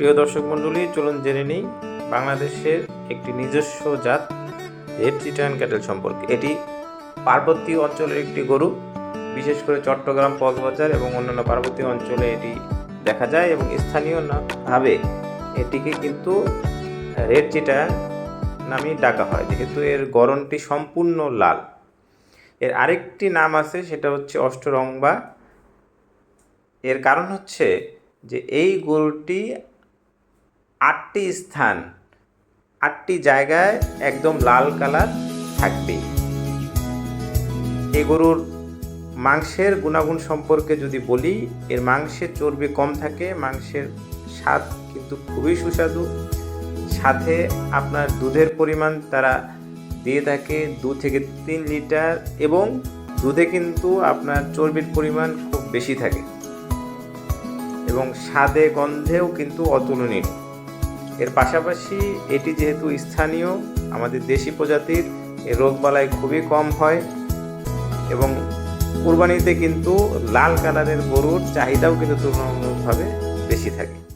প্রিয় দর্শক মণ্ডলী, চলুন জেনে নিই বাংলাদেশের একটি নিজস্ব জাত রেড চিটান ক্যাটেল সম্পর্কে। এটি পার্বতী অঞ্চলের একটি গরু, বিশেষ করে চট্টগ্রাম কক্সবাজার এবং অন্যান্য পার্বতী অঞ্চলে এটি দেখা যায় এবং স্থানীয় ভাবে এটিকে কিন্তু রেড চিটান নামেই ডাকা হয়, যেহেতু এর গড়নটি সম্পূর্ণ লাল। এর আরেকটি নাম আছে, সেটা হচ্ছে অষ্টরংবা। এর কারণ হচ্ছে যে এই গরুটি আটটি স্থান, আটটি জায়গায় একদম লাল কালার থাকবে। এ গরুর মাংসের গুণাগুণ সম্পর্কে যদি বলি, এর মাংসের চর্বি কম থাকে, মাংসের স্বাদ কিন্তু খুবই সুস্বাদু। সাথে আপনার দুধের পরিমাণ তারা দিয়ে থাকে দু থেকে তিন লিটার এবং দুধে কিন্তু আপনার চর্বির পরিমাণ খুব বেশি থাকে। এবং স্বাদে গন্ধেও কিন্তু অতুলনীয়। এর পাশাপাশি এটি যেহেতু স্থানীয়, আমাদের দেশি প্রজাতির, এর রোগবালাই খুবই কম হয় এবং কুরবানিতে কিন্তু লাল কালারের গরুর চাহিদাও কিন্তু তুলনামূলকভাবে বেশি থাকে।